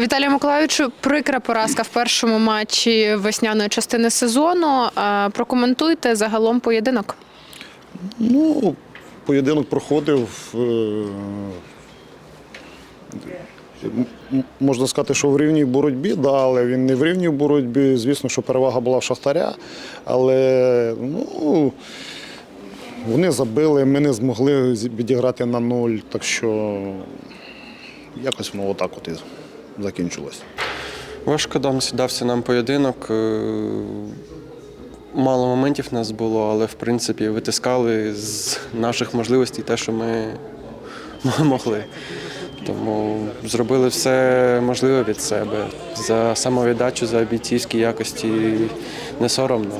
Віталію Миколаївичу, прикра поразка в першому матчі весняної частини сезону. Прокоментуйте загалом поєдинок. Ну, поєдинок проходив. е, Можна сказати, що в рівній боротьбі, да, але він не в рівній боротьбі. Звісно, що перевага була в Шахтаря. Але ну, вони забили, ми не змогли відіграти на нуль. Так що якось воно отак от і закінчилось. Важко дався нам поєдинок. е, Мало моментів в нас було, але в принципі витискали з наших можливостей те, що ми могли. Тому зробили все можливе від себе. За самовіддачу, за бійцівські якості не соромно,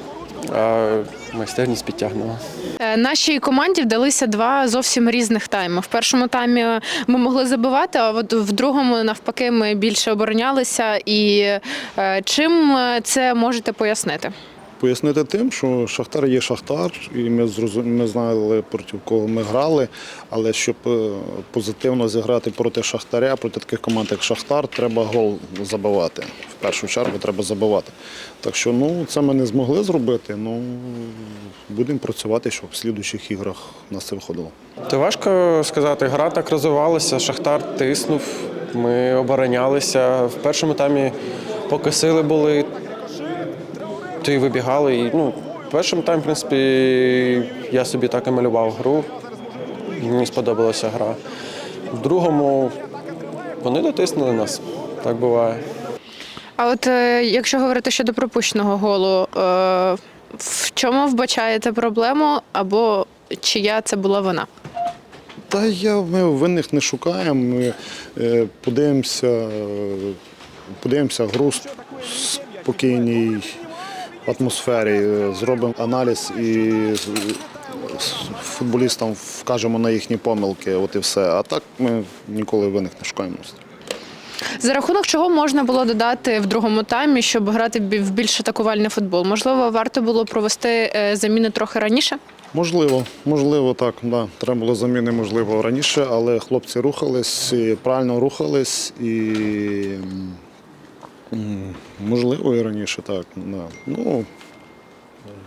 а майстерність підтягнула. Е, Нашій команді вдалися два зовсім різних тайми. В першому таймі ми могли забивати, а от в другому, навпаки, ми більше оборонялися. І е, чим е, це можете пояснити? Пояснити тим, що Шахтар є Шахтар, і ми ми знали, проти кого ми грали. Але щоб е, позитивно зіграти проти Шахтаря, проти таких команд, як Шахтар, треба гол забивати. В першу чергу треба забивати. Так що ну, це ми не змогли зробити. Ну, будемо працювати, щоб в слідуючих іграх нас це виходило. То важко сказати, гра так розвивалася, Шахтар тиснув, ми оборонялися. В першому таймі, поки сили були, то й вибігали. І, ну, в першому таймі, в принципі, я собі так і малював гру. Мені сподобалася гра. В другому вони дотиснули нас. Так буває. А от е, якщо говорити щодо пропущеного голу, е, в чому вбачаєте проблему або чия це була вона? Та я ми винних не шукаємо. Ми е, подивимося, подивимося гру спокійній атмосфері, е, зробимо аналіз і футболістам вкажемо на їхні помилки. От і все. А так ми ніколи винних не шукаємо. За рахунок чого можна було додати в другому таймі, щоб грати в більш атакувальний футбол? Можливо, варто було провести е, заміни трохи раніше? Можливо, можливо, так. Да. Треба було заміни, можливо, раніше, але хлопці рухались, правильно рухались і можливо і раніше, так. Да. Ну,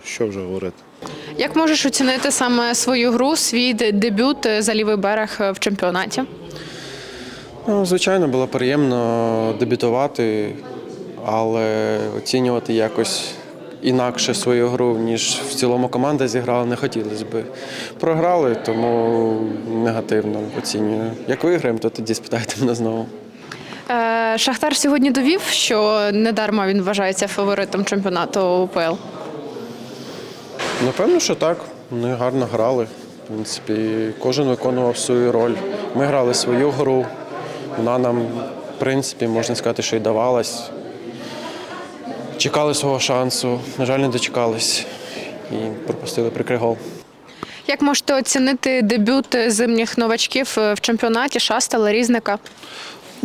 що вже говорити. Як можеш оцінити саме свою гру, свій дебют е, за лівий берег е, в чемпіонаті? Ну, звичайно, було приємно дебютувати, але оцінювати якось інакше свою гру, ніж в цілому команда зіграла, не хотілося би. Програли, тому негативно оцінюю. Як виграємо, то тоді спитайте мене знову. Е, Шахтар сьогодні довів, що недарма він вважається фаворитом чемпіонату УПЛ. Напевно, що так. Вони гарно грали. В принципі, кожен виконував свою роль. Ми грали свою гру. Вона нам, в принципі, можна сказати, що й давалась. Чекали свого шансу. На жаль, не дочекались і пропустили прикрий гол. Як можете оцінити дебют зимніх новачків е, в чемпіонаті Шастала, Різника?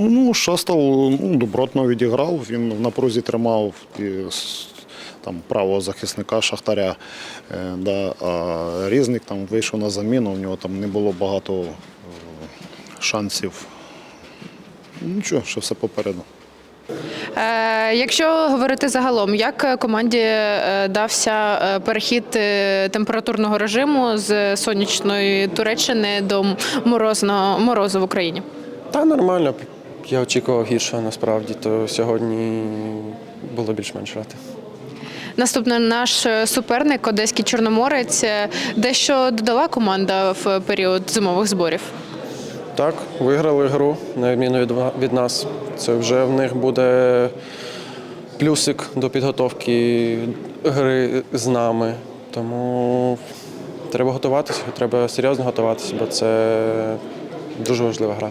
Ну, Шастал ну, добротно відіграв, він в напрузі тримав і, там, правого захисника Шахтаря. Е, да, а Різник там вийшов на заміну, у нього там не було багато е, шансів. Ну, Нічого, що все попереду. Е, Якщо говорити загалом, як команді е, дався перехід температурного режиму з сонячної Туреччини до морозного морозу в Україні? Та нормально. Я очікував гіршого насправді, то сьогодні було більш-менш грати. Наступний наш е, суперник, Одеський Чорноморець, е, дещо додала команда в період зимових зборів. Так, виграли гру, на відміну від, від нас. Це вже в них буде плюсик до підготовки гри з нами. Тому треба готуватися, треба серйозно готуватися, бо це дуже важлива гра.